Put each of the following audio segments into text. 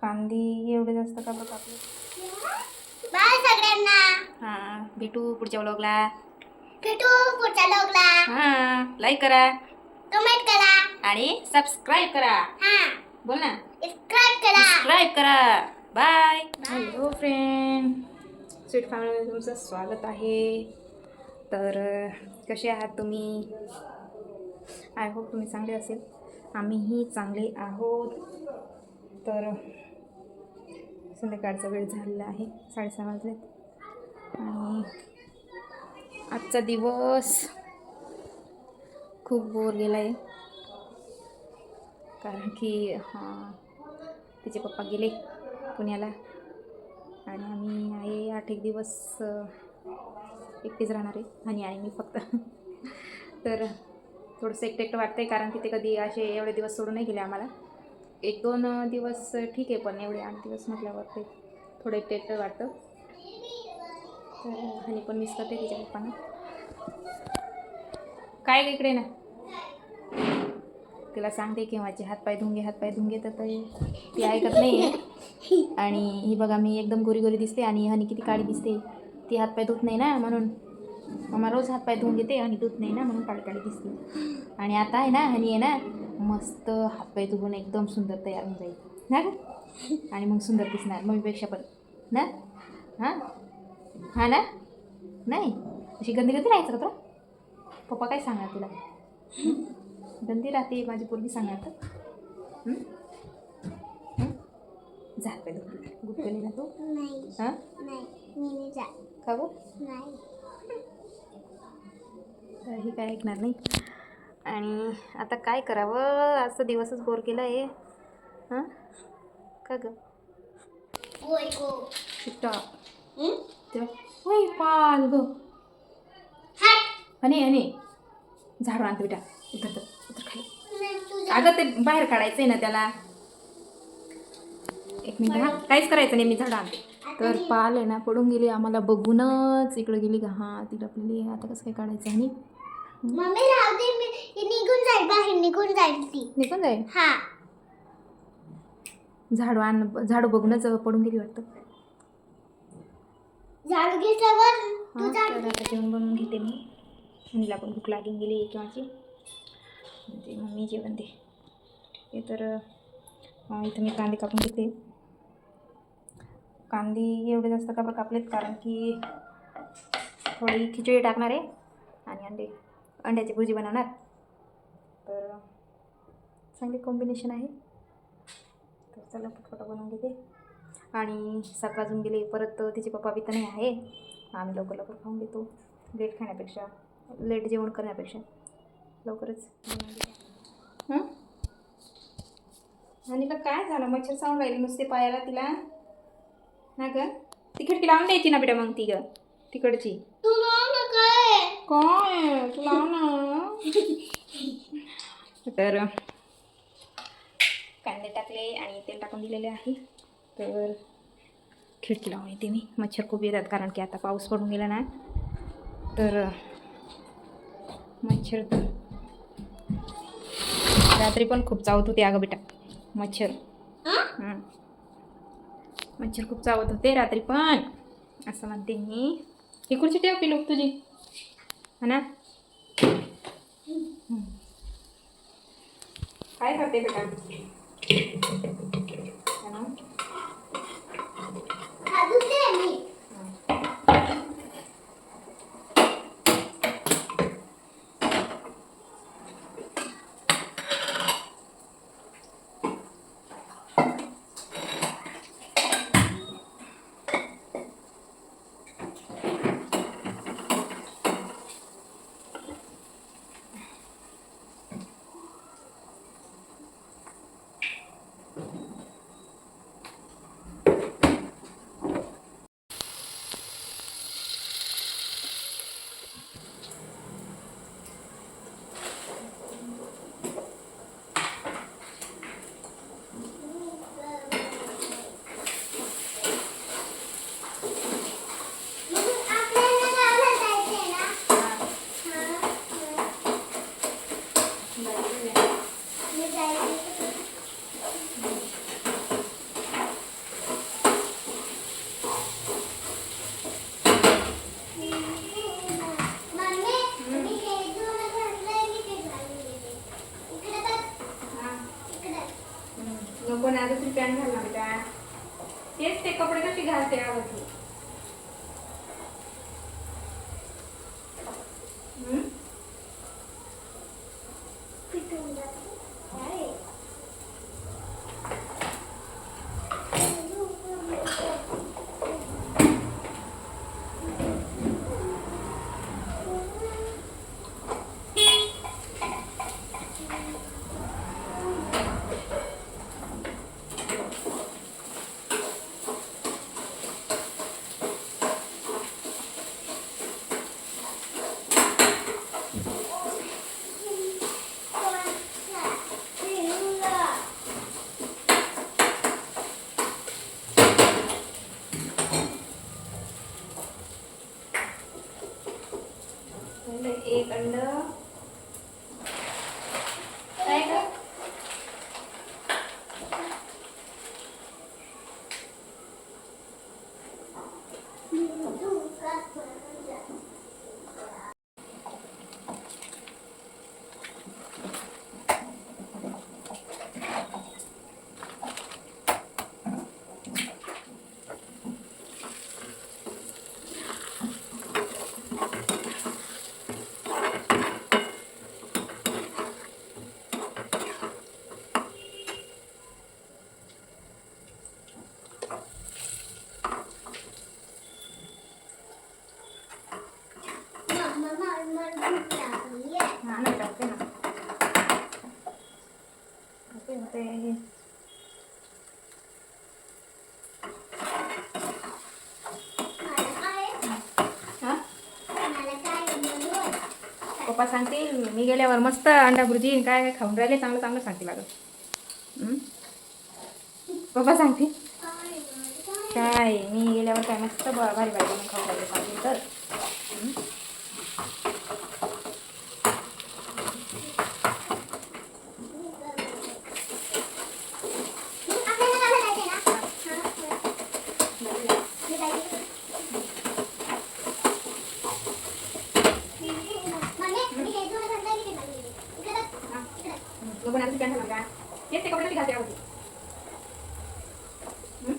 कांदी एवढे जास्त का बघ आपले? बाय सगळ्यांना. हां भेटू पुढच्या व्लॉगला भेटू पुढच्या लोकला हां लाईक करा. कमेंट करा. आणि सबस्क्राईब करा. हा. बोल ना. सबस्क्राईब करा. सबस्क्राईब करा. बाय. हॅलो फ्रेंड स्वीट फॅमिलीमध्ये तुमचं स्वागत आहे. तर कसे आहात तुम्ही? आय होप तुम्ही चांगले असेल. आम्हीही चांगले आहोत. तर संध्याकाळचा वेळ झालेला आहे. साडेसहा वाजलेत. आणि आजचा दिवस खूप बोर गेला आहे. कारण की हां तिचे पप्पा गेले. पुण्याला आणि आम्ही आहे आठ एक दिवस एकटीच राहणार आहे. आणि आहे मी फक्त. तर थोडंसं एकटं एकटं वाटतं आहे कारण की ते कधी असे एवढे दिवस सोडून नाही गेले आम्हाला. एक दोन दिवस ठीक आहे पण एवढे आठ दिवस म्हटल्यावर ते थोडं एकटं एकटं वाटतं. तर आणि पण मिस करते तिच्या पप्पांना. काय ग इकडे ना. तिला सांगते की माझे हातपाय धुंगे हातपाय धुंगे तर ते ती ऐकत नाही आहे आणि ही बघा मी एकदम गोरी गोरी दिसते आणि हनी किती काळी दिसते. ती हातपाय धुत नाही ना म्हणून. मम्मा रोज हातपाय धुवून घेते आणि धुत नाही ना म्हणून काळी काळी दिसते. आणि आता आहे ना हनी आहे ना मस्त हातपाय धुवून एकदम सुंदर तयार होऊन जाईल. ना आणि मग सुंदर दिसणार मम्मीपेक्षा पण. ना? हां? हां ना? नाही? अशी गंदी गंदी राहायचं का तुला? पप्पा काय सांगणार तुला? गंदी राहते माझी पोरगी सांगणार तर. जा पे गुप्तली ना तू? नाही. हां? नाही. का बरं नाही. ही काय ऐकणार नाही. आणि आता काय करावं? आजचा दिवसच बोर केला आहे हां? का ग? गो. होय पाल ग. हाट. हने हने. झाडू आणते बेटा. उतर तर उतर खाली. अगं ते बाहेर काढायचंय ना त्याला. एक मिनिट हा. काहीच करायचं नाही मी झाड आणते. तर पाल आहे ना पडून गेली आम्हाला बघूनच इकडे गेली का? हां ती लपलेली आहे. आता कसं काय काढायचं आणि? मम्मी राहू दे मी ही निघून जाईल बाहेर निघून जाईल ती. निघून जाईल? हा. झाडू आण झाडू बघूनच पडून गेली वाटतं. झाडू घेतल्यावर तू हां झाडू आता जेवण बनवून घेते मी. मुलीला पण भूक लागून गेली एक माझी म्हणजे मग मी जेवण दे. हे तर अं, इथं मी कांदे कापून घेते. कांदे एवढे जास्त का बरं कापलेत? कारण की थोडी खिचडी टाकणार आहे आणि अंडे. अंड्याची भुर्जी बनवणार. तर चांगली कॉम्बिनेशन आहे. तर चला पटपट बनवून घेते. आणि सात वाजून गेले परत तिचे पप्पा बी तर नाही आहे. आम्ही लवकर लवकर खाऊन घेतो. लेट खाण्यापेक्षा लेट जेवण करण्यापेक्षा. लवकरच आणि का काय झालं? मच्छर चावून राहिली नुसते पायाला तिला. ना ग ती खिडकी लावून द्यायची ना बेटा मग ती ग तिकडची. तू ना काय? काय? तू लाव ना. तर कांदे टाकले आणि तेल टाकून दिलेले आहे. तर खिडकी लावून येते मी. मच्छर खूप येतात कारण की आता पाऊस पडून गेला ना. तर मच्छर तर रात्री पण खूप चावत होते अगं बेटा. मच्छर. हं. मच्छर खूप चावत होते रात्री पण. असं म्हणते मी. ही खुर्ची ठेव लोक तुझी. हा ना? काय करते बेटा? करते हे पप्पा सांगतील मी गेल्यावर मस्त अंडा भुर्जी काय काय खाऊन राहिले चांगलं चांगलं सांगतील अगं पप्पा सांगतील काय मी गेल्यावर काय मस्त ब- भारी भारी खाऊन राहिले सांगतील तर. हं? मग पण आता काय झालं का तेच ते कपडे घालते आवडते हं?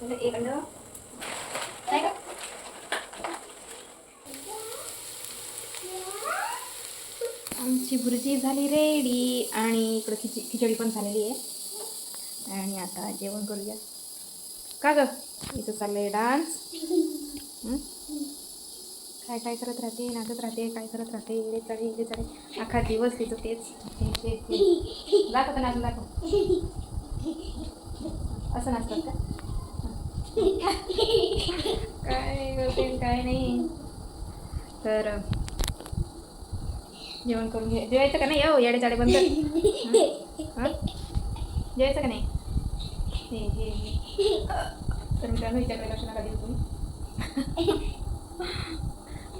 म्हणजे एक अंड काय का आमची भुर्जी झाली रेडी आणि इकडं खिची खिचडी पण झालेली आहे. आणि आता जेवण करूया. का ग? इथं चाललंय डान्स काय काय करत राहते? नाचत राहते? काय करत राहते? इकडे चढे इकडे चढे अख्खा दिवस तिचं तेच. ते दाखव तर नाचून दाखव. असं नाचतात का? काय करते काय नाही. तर जेवण करून घे जेवायचं का नाही येडे चाडे बंद. हं? जेवायचं का नाही हे हे हे तर मित्रांनो विचारलं लक्ष नका देऊ तुम्ही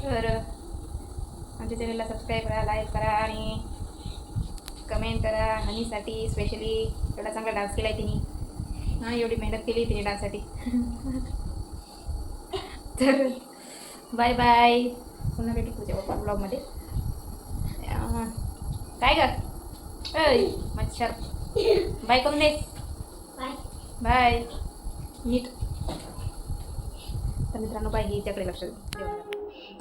तर आमच्या चॅनलला सबस्क्राईब करा लाईक करा आणि कमेंट करा हनीसाठी स्पेशली एवढा चांगला डान्स केला आहे तिने हां एवढी मेहनत केली तिने डान्ससाठी तर बाय बाय पुन्हा भेटू पुढच्या ब्लॉगमध्ये काय ग? मच्छर. बाय करून दे. बाय. नीट. तर मित्रांनो बाय हिच्याकडे लक्ष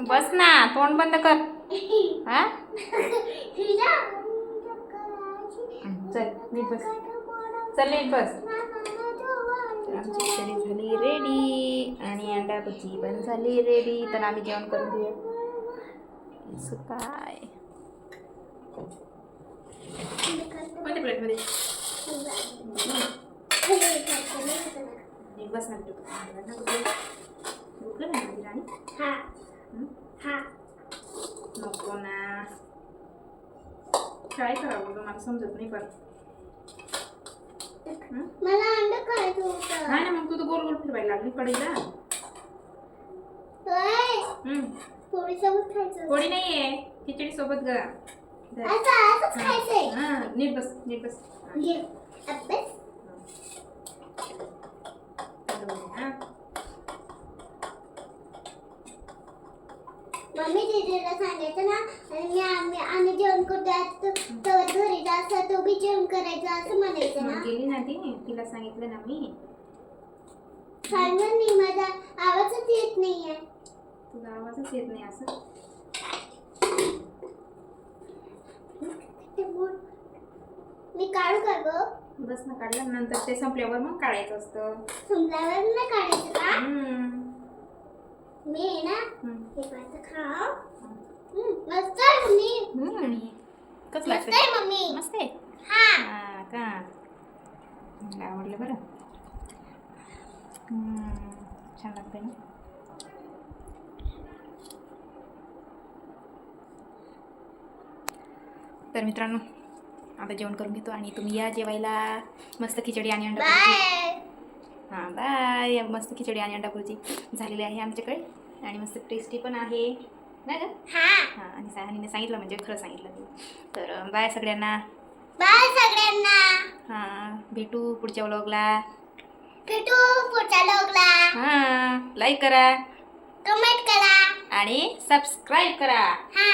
बस ना तोंड बंद कर. हा? चल नीट बस. चल नीट बस. आमची खिचडी झाली रेडी आणि अंडा भजी पण झाली रेडी तर आम्ही जेवण करून घेऊया. असं काय? कोणत्या प्लेटमध्ये बस ना दुखलं ना माझी राणी? नको ना. काय करावं गं? मला समजत नाही पण? मला अंड खायचं होतं. नाही ना मग तू तर गोल गोल फिरवायला लागली कढईला. हं. पोळीसोबत खायचं. पोळी नाही आहे खिचडी सोबत ग. हा. नीट बस नीट बस. मम्मी दीदीला सांगायचं ना आणि मी आम्ही आम्ही जेवण करतो तेव्हा घरी जायचं तो बी जेवण करायचं असं म्हणायचं ना. गेली ना ती? तिला सांगितलं ना मी? सांगून नाही माझा आवाजच येत नाहीये. तुझा आवाजच येत नाही असं ते बोल. मी काढू का ग? बस ना काढलं नंतर ते संपल्यावर मग काढायचं असतं. संपल्यावर नाही काढायचं का. मी आहे ना. हे पाहिजे खा हम्म, मस्त आहे मम्मी. कसं मस्त आहे मम्मी. मस्त आहे? हा. हा का? आवडलं बरं. छान लागतंय ना. तर मित्रांनो आता जेवण करून घेतो आणि तुम्ही या जेवायला. मस्त खिचडी आणि अंडा हां बाय. मस्त खिचडी आणि अंडा भुर्जी झालेली आहे आमच्याकडे. आणि मस्त टेस्टी पण आहे. नाही का? हा. हां आणि सांगितलं म्हणजे खरं सांगितलं मी. तर बाय सगळ्यांना. बाय सगळ्यांना. हां भेटू पुढच्या व्लॉगला भेटू पुढच्या लोकला हां लाईक करा. कमेंट करा. आणि सबस्क्राईब करा. हा.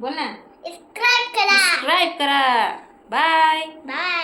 बोल ना. सबस्क्राईब करा. सबस्क्राईब करा. Bye bye